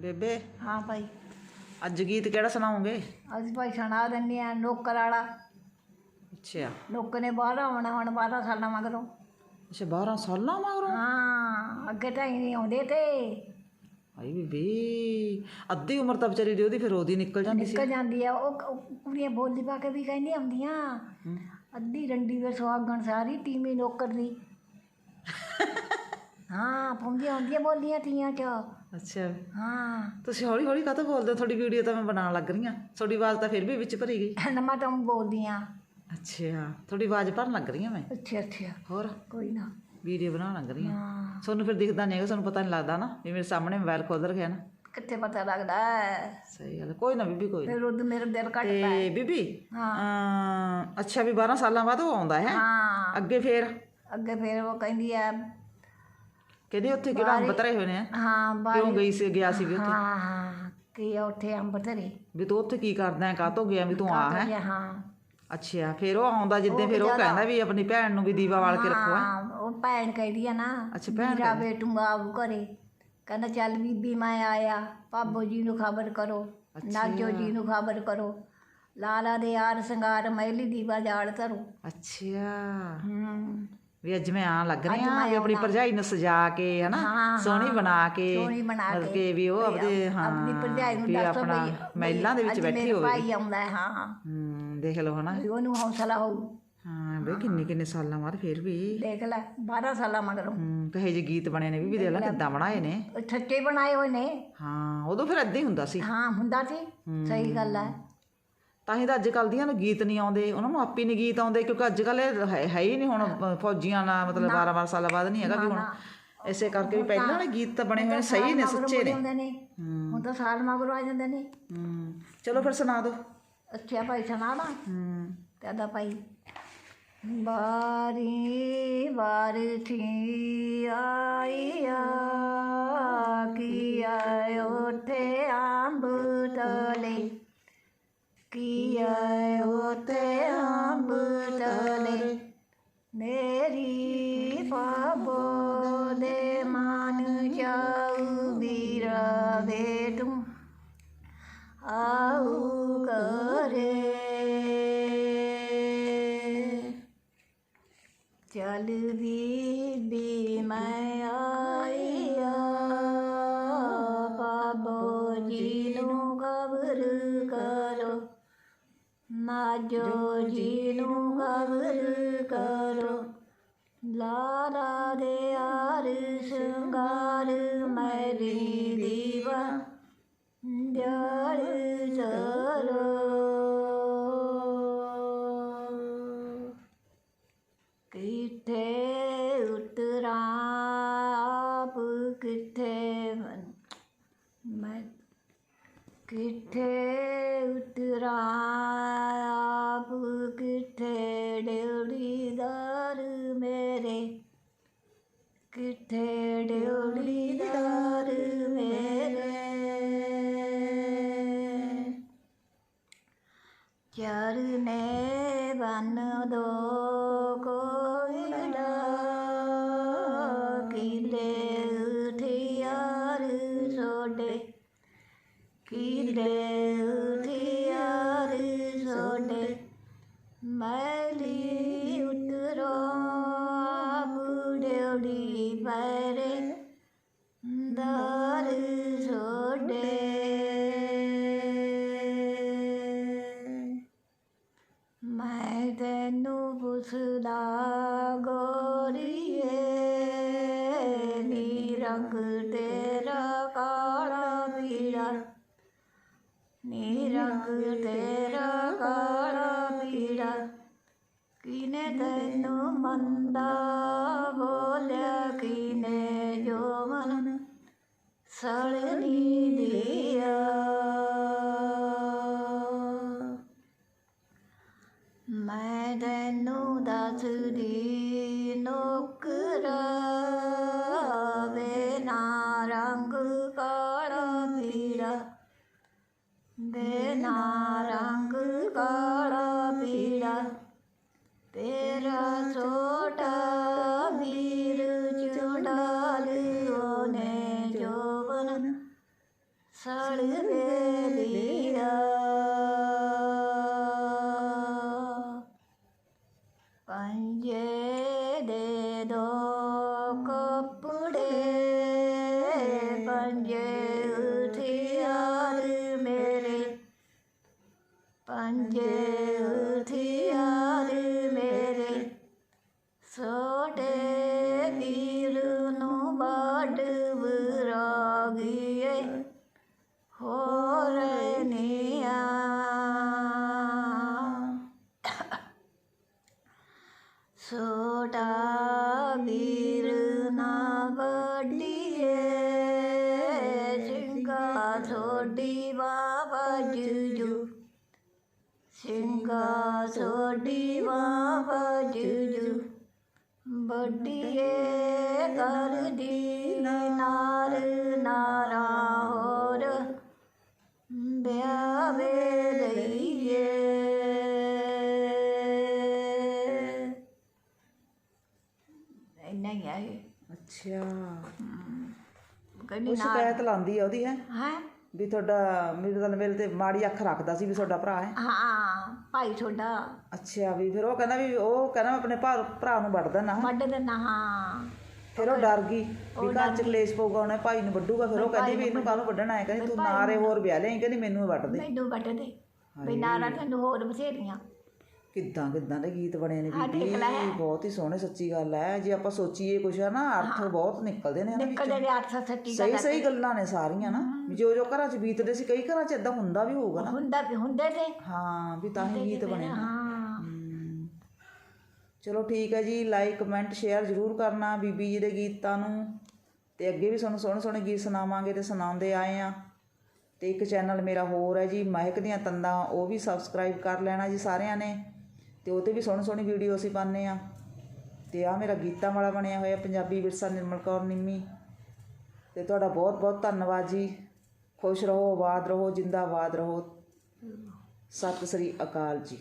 ਬੇਬੇ? ਹਾਂ ਭਾਈ। ਅੱਜ ਗੀਤ ਕਿਹੜਾ ਸੁਣਾਉਂਗੇ ਅਸੀਂ ਭਾਈ ਸੁਣਾ ਦਿੰਦੇ ਆ ਨੌਕਰ ਵਾਲਾ। ਅੱਛਾ। ਨੌਕਰ ਨੇ ਬਾਹਰ ਆਉਣਾ ਹੁਣ 12 ਸਾਲਾਂ ਮਗਰੋਂ। ਅੱਛਾ 12 ਸਾਲਾਂ ਮਗਰੋਂ? ਹਾਂ ਅੱਗੇ ਤਾਂ ਹੀ ਨਹੀਂ ਆਉਂਦੇ ਤੇ। ਹਾਈ ਬੀਬੀ ਅੱਧੀ ਉਮਰ ਤਾਂ ਵਿਚਾਰੀ ਦੀ ਉਹਦੀ ਫਿਰ ਉਹਦੀ ਨਿਕਲ ਜਾਂਦੀ ਸੀ। ਨਿਕਲ ਜਾਂਦੀ ਆ ਉਹ ਕੁੜੀਆਂ ਬੋਲੀ ਪਾ ਕੇ ਵੀ ਕਹਿੰਦੀ ਆਉਂਦੀਆਂ। ਅੱਧੀ ਰੰਡੀ ਵੇ ਸੁਹਾਗਣ ਸਾਰੀ ਟੀਮੀ ਨੌਕਰ ਦੀ। ਹਾਂ ਪਾਉਂਦੀਆਂ ਆਉਂਦੀਆਂ ਬੋਲੀਆਂ ਤੀਆਂ ਚ। ਅੱਛਾ। ਹਾਂ। ਤੁਸੀਂ ਹੌਲੀ ਹੌਲੀ ਕਾਹਤੋਂ ਬੋਲਦੇ ਹੋ? ਤੁਹਾਡੀ ਵੀਡੀਓ ਤਾਂ ਮੈਂ ਬਣਾਉਣ ਲੱਗ ਰਹੀ ਹਾਂ। ਤੁਹਾਡੀ ਆਵਾਜ਼ ਤਾਂ ਫਿਰ ਵੀ ਵਿੱਚ ਭਰੀ ਗਈ। ਨਮਾ ਤਾਂ ਬੋਲਦੀਆਂ ਅੱਛਾ ਤੁਹਾਡੀ ਆਵਾਜ਼ ਭਰਨ ਲੱਗ ਰਹੀ ਹਾਂ ਮੈਂ। ਅੱਛਾ ਅੱਛਾ। ਹੋਰ? ਕੋਈ ਨਾ। ਵੀਡੀਓ ਬਣਾਉਣ ਲੱਗ ਰਹੀ ਹਾਂ। ਹਾਂ। ਤੁਹਾਨੂੰ ਫਿਰ ਦਿਖਦਾ ਨਹੀਂ ਹੈਗਾ ਤੁਹਾਨੂੰ ਪਤਾ ਨਹੀਂ ਲੱਗਦਾ ਨਾ ਵੀ ਮੇਰੇ ਸਾਹਮਣੇ ਮੋਬਾਈਲ ਖੋਲ ਰੱਖਿਆ ਨਾ। ਕਿੱਥੇ ਪਤਾ ਲੱਗਦਾ? ਹੈ? ਸਹੀ ਗੱਲ ਹੈ। ਕੋਈ ਨਾ ਬੀਬੀ ਕੋਈ ਫਿਰ ਉਦੋਂ ਮੇਰਾ ਦਿਲ ਘਟਦਾ ਤੇ ਬੀਬੀ ਅਮ, ਅੱਛਾ ਵੀ 12 ਸਾਲਾਂ ਬਾਅਦ ਉਹ ਆਉਂਦਾ ਹੈ। ਹਾਂ। ਅੱਗੇ ਫੇਰ? ਅੱਗੇ ਫਿਰ ਉਹ ਕਹਿੰਦੀ ਆ ਕਹਿੰਦੇ ਉੱਥੇ ਕਿਹੜਾ ਅੰਬ ਧਰੇ ਹੋਏ ਨੇ? ਹਾਂ ਬਾਹਰ ਕਿਉਂ ਗਈ ਸੀ ਗਿਆ ਸੀ ਵੀ ਉੱਥੇ? ਹਾਂ ਹਾਂ ਕੀ ਉੱਥੇ ਅੰਬ ਧਰੇ? ਵੀ ਤੂੰ ਉੱਥੇ ਕੀ ਕਰਦਾ ਹੈ? ਕਾਹਤੋਂ ਗਿਆ ਵੀ ਤੂੰ ਆ ਹੈ? ਹਾਂ। ਅੱਛਾ ਫਿਰ ਉਹ ਆਉਂਦਾ ਜਿੱਦੇ ਫਿਰ ਉਹ ਕਹਿੰਦਾ ਵੀ ਆਪਣੀ ਭੈਣ ਨੂੰ ਵੀ ਦੀਵਾ ਵਾਲ ਕੇ ਰੱਖੋ ਹੈ? ਉਹ ਭੈਣ ਕਹਿੰਦੀ ਆ ਨਾ ਅੱਛਾ, ਭੈਣ ਮੇਰਾ ਬੇਟੂਗਾ ਆਉ ਘਰੇ। ਕਹਿੰਦਾ ਚੱਲ ਬੀਬੀ ਮੈਂ ਆਇਆ। ਪਾਬੋ ਜੀ ਨੂੰ ਖਬਰ ਕਰੋ। ਨਾਜੋ ਜੀ ਨੂੰ ਖਬਰ ਕਰੋ। ਲਾਲਾ ਦੇ ਯਾਰ ਸੰਗਾਰ ਮਹਿਲੀ ਦੀਵਾ ਜਾਲ ਧਰੋ। ਅੱਛਾ ਹੂੰ। ਵੀ ਅੱਜ ਮੈਂ ਆ ਲੱਗ ਰਹੀ ਹਾਂ ਵੀ ਆਪਣੀ ਭਰਜਾਈ ਨੂੰ ਸਜਾ ਕੇ ਹਨਾ? ਸੋਹਣੀ ਬਣਾ ਕੇ ਸੋਹਣੀ ਬਣਾ ਕੇ ਵੀ ਉਹ ਆਪਦੇ ਹਾਂ ਆਪਣੀ ਭਰਜਾਈ ਨੂੰ ਵੀ ਦੱਸੋ ਬਈ ਮਹਿਲਾਂ ਦੇ ਵਿੱਚ ਬੈਠੀ ਹੋਵੇ ਭਾਈ ਆਉਂਦਾ ਹੈ, ਹਾਂ ਦੇਖ ਲਓ ਹਨਾ। ਵੀ ਉਹਨੂੰ ਹੌਸਲਾ ਹੋਊ। ਹਾਂ ਬਈ ਕਿੰਨੇ ਕਿੰਨੇ ਸਾਲਾਂ ਬਾਅਦ ਫਿਰ ਵੀ। ਦੇਖ ਲੈ 12 ਸਾਲਾਂ ਮਗਰੋਂ। ਹੂੰ ਕਹੇ ਜੇ ਗੀਤ ਬਣੇ ਨੇ ਵੀ ਵੀ ਦੇਖ ਲੈ ਕਿੱਦਾਂ ਬਣਾਏ ਨੇ। ਸੱਚੇ ਬਣਾਏ ਹੋਏ ਨੇ। ਹਾਂ ਉਦੋਂ ਫਿਰ ਹੀ ਹੁੰਦਾ ਸੀ। ਹਾਂ ਹੁੰਦਾ ਸੀ। ਸਹੀ ਗੱਲ ਹੈ। ਤਾਂ ਹੀ ਤਾਂ ਅੱਜ ਕੱਲ੍ਹ ਦੀਆਂ ਨੂੰ ਗੀਤ ਨਹੀਂ ਆਉਂਦੇ ਉਹਨਾਂ ਨੂੰ ਆਪੀ ਨਹੀਂ ਗੀਤ ਆਉਂਦੇ ਕਿਉਂਕਿ ਅੱਜ ਇਹ ਹੈ ਹੈ ਹੀ ਨਹੀਂ ਹੁਣ ਫੌਜੀਆਂ ਨਾਲ ਮਤਲਬ 12 12 ਸਾਲਾਂ ਬਾਅਦ ਨਹੀਂ ਹੈਗਾ ਵੀ ਹੁਣ। ਇਸੇ ਕਰਕੇ ਵੀ ਪਹਿਲਾਂ ਵਾਲੇ ਗੀਤ ਤਾਂ ਬਣੇ ਹੋਏ ਨੇ ਸਹੀ ਨੇ ਸੱਚੇ ਨੇ। ਹੁਣ ਤਾਂ ਸਾਲ ਮਗਰੋਂ ਆ ਜਾਂਦੇ ਨੇ। ਹੂੰ। ਚਲੋ ਫਿਰ ਸੁਣਾ ਦਿਓ। ਅੱਛਾ ਭਾਈ ਸੁਣਾ ਨਾ ਹੂੰ। ਕਹਦਾ ਭਾਈ ਬਾਰੀ ਬਾਰ ਥੀ ਆਈਆ ਕੀ ਆਇਓ ਤੇ ਅੰਬ ਤਲੇ। ਕੀ ਆਇਓ ਤੇ ਅੰਬ ਤਲੇ ਮੇਰੀ ਪਾਬੋ ਦੇ ਮਨ ਜਾਉ ਵੀਰਾ ਵੇ ਤੂੰ ਆਉ ਕਰੇ। ਚੱਲ ਬੀਬੀ, ਮੈਂ ਆਈਆ ਨਾਜੋ ਜੀ ਨੂੰ ਖਬਰ ਕਰੋ। ਲਾਰਾ ਦੇ ਯਾਰ ਸ਼ਿੰਗਾਰ ਮੈਰੀ ਦੀਵਾ ਜਲ ਚਲੋ ਕਿੱਥੇ ਉਤਰਾਂ ਆਪ ਕਿੱਥੇ ਮੈਂ ਕਿੱਥੇ ਉਤਰਾਂ ਆਪ ਕਿੱਥੇ ਡਿਉੜੀਦਾਰ ਮੇਰੇ? ਕਿੱਥੇ ਡਿਉੜੀਦਾਰ ਦਰ ਸੋਡੇ ਮੈਂ ਤੈਨੂੰ ਪੁੱਛਦਾ, ਗੋਰੀਏ, ਨੀ ਰੰਗ ਤੇਰਾ ਕਾਲਾ ਪੀੜਾ ਨੀ ਰੰਗ ਤੇਰਾ ਕਾਲਾ ਕਿਨੇ ਤੈਨੂੰ ਮੰਦਾ ਬੋਲਿਆ ਕਿਨੇ ਜੋ ਮਨ ਸੜਨੀ ਦਿਆ ਮੈਂ ਤੈਨੂੰ ਦੱਸਦੀ ਨੌਕਰਾ, ਵੇ ਨਾ ਰੰਗ ਕਾਲਾ ਪੀੜਾ ਵੇ ਨਾ ਰੰਗ ਕਾਲਾ ਪੰਜੇ ਉਠਿਆਰ ਮੇਰੇ। ਛੋਟੇ ਵੀਰ ਨੂੰ ਬਾਡ ਵਰਾਗੀਏ। ਹੋਰ ਨੀਆ। ਛੋਟਾ ਵੀਰ ਨਾ ਵੱਡੀਏ। ਸਿੰਘਾ ਥੋੜੀ ਬਾਬਾ ਜੂਜੂ ਸਿੰਘਾ ਵੱਡੀਏ ਕਰਦੀ ਨਾਰ ਨਾਰਾ ਹੋਰ ਵਿਆਵੇ ਲਈਏ। ਇੰਨਾ ਹੀ ਹੈ ਅੱਛਾ। ਕਹਿੰਦੀ ਉਹ ਸ਼ਿਕਾਇਤ ਲਾਉਂਦੀ ਆ ਉਹਦੀ ਹੈ? ਹੈ? ਵੀ ਤੁਹਾਡਾ ਮੇਰੇ ਤਾਂ ਮੇਰੇ ਤੇ ਮਾੜੀ ਅੱਖ ਰੱਖਦਾ ਸੀ ਵੀ ਤੁਹਾਡਾ ਭਰਾ ਹੈ। ਹਾਂ ਭਾਈ ਤੁਹਾਡਾ। ਅੱਛਾ ਵੀ ਫਿਰ ਉਹ ਕਹਿੰਦਾ ਵੀ ਉਹ ਕਹਿੰਦਾ ਮੈਂ ਆਪਣੇ ਭਾ- ਭਰਾ ਨੂੰ ਵੱਢ ਦੇਣਾ ਵੱਡ ਦਿਨਾ ਹਾਂ। ਫਿਰ ਉਹ ਡਰ ਗਈ ਵੀ ਘਰ ਚ ਕਲੇਸ਼ ਪਊਗਾ ਉਹਨੇ ਭਾਈ ਨੂੰ ਵੱਢੂਗਾ। ਫਿਰ ਉਹ ਕਹਿੰਦੀ ਵੀ ਇਹਨੂੰ ਕਾਹਨੂੰ ਵੱਢਣਾ ਹੈ? ਕਹਿੰਦੀ ਤੂੰ ਨਾਰੇ ਹੋਰ ਵਿਆਹ ਲਈ ਕਹਿੰਦੀ ਮੈਨੂੰ ਹੀ ਵੱਢ ਦੇ। ਮੈਨੂੰ ਵੱਡ ਦੇ। ਵੀ ਨਾਰਾ ਤੈਨੂੰ ਹੋਰ ਬਥੇਰੀਆਂ। ਕਿੱਦਾਂ ਕਿੱਦਾਂ ਦੇ ਗੀਤ ਬਣੇ ਨੇ ਬੀਬੀ। ਬਹੁਤ ਹੀ ਸੋਹਣੇ ਸੱਚੀ ਗੱਲ ਹੈ ਜੇ ਆਪਾਂ ਸੋਚੀਏ ਕੁਛ ਹੈ। ਨਾ ਅਰਥ ਬਹੁਤ ਨਿਕਲਦੇ ਨੇ ਇਹਨਾਂ ਵਿੱਚ। ਕਦੇ ਦੇ ਅਰਥ ਸੱਚੀ ਸਹੀ ਸਹੀ ਗੱਲਾਂ ਨੇ ਸਾਰੀਆਂ ਨਾ ਜੋ ਜੋ ਘਰਾਂ 'ਚ ਬੀਤਦੇ ਸੀ ਕਈ ਘਰਾਂ 'ਚ ਇਦਾਂ ਹੁੰਦਾ ਵੀ ਹੋਊਗਾ ਨਾ। ਹੁੰਦਾ ਵੀ ਹੁੰਦੇ ਤੇ। ਹਾਂ ਵੀ ਤਾਂ ਹੀ ਗੀਤ ਬਣੇ ਨੇ। ਚਲੋ ਠੀਕ ਹੈ ਜੀ ਲਾਈਕ ਕਮੈਂਟ ਸ਼ੇਅਰ ਜ਼ਰੂਰ ਕਰਨਾ ਬੀਬੀ ਜੀ ਦੇ ਗੀਤਾਂ ਨੂੰ। ਤੇ ਅੱਗੇ ਵੀ ਤੁਹਾਨੂੰ ਸੋਹਣੇ ਸੋਹਣੇ ਗੀਤ ਸੁਣਾਵਾਂਗੇ ਤੇ ਸੁਣਾਉਂਦੇ ਆਏ ਆ। ਤੇ ਇੱਕ ਚੈਨਲ ਮੇਰਾ ਹੋਰ ਹੈ ਜੀ ਮਹਿਕ ਦੀਆਂ ਤੰਦਾਂ ਉਹ ਵੀ ਸਬਸਕ੍ਰਾਈਬ ਕਰ ਲੈਣਾ ਜੀ ਸਾਰਿਆਂ ਨੇ। ਤੇ ਉਹ ਤੇ ਵੀ ਸੋਹਣੀ ਸੋਹਣੀ ਵੀਡੀਓ ਅਸੀਂ ਪਾਉਂਦੇ ਆ ਤੇ ਆ ਮੇਰਾ ਗੀਤਾਂ ਵਾਲਾ ਬਣਿਆ ਹੋਇਆ, ਪੰਜਾਬੀ ਵਿਰਸਾ ਨਿਰਮਲ ਕੌਰ ਨਿੰਮੀ। ਤੇ ਤੁਹਾਡਾ ਬਹੁਤ ਬਹੁਤ ਧੰਨਵਾਦ ਜੀ। ਖੁਸ਼ ਰਹੋ, ਆਬਾਦ ਰਹੋ, ਜਿੰਦਾਬਾਦ ਰਹੋ। ਸਤਿ ਸ੍ਰੀ ਅਕਾਲ ਜੀ।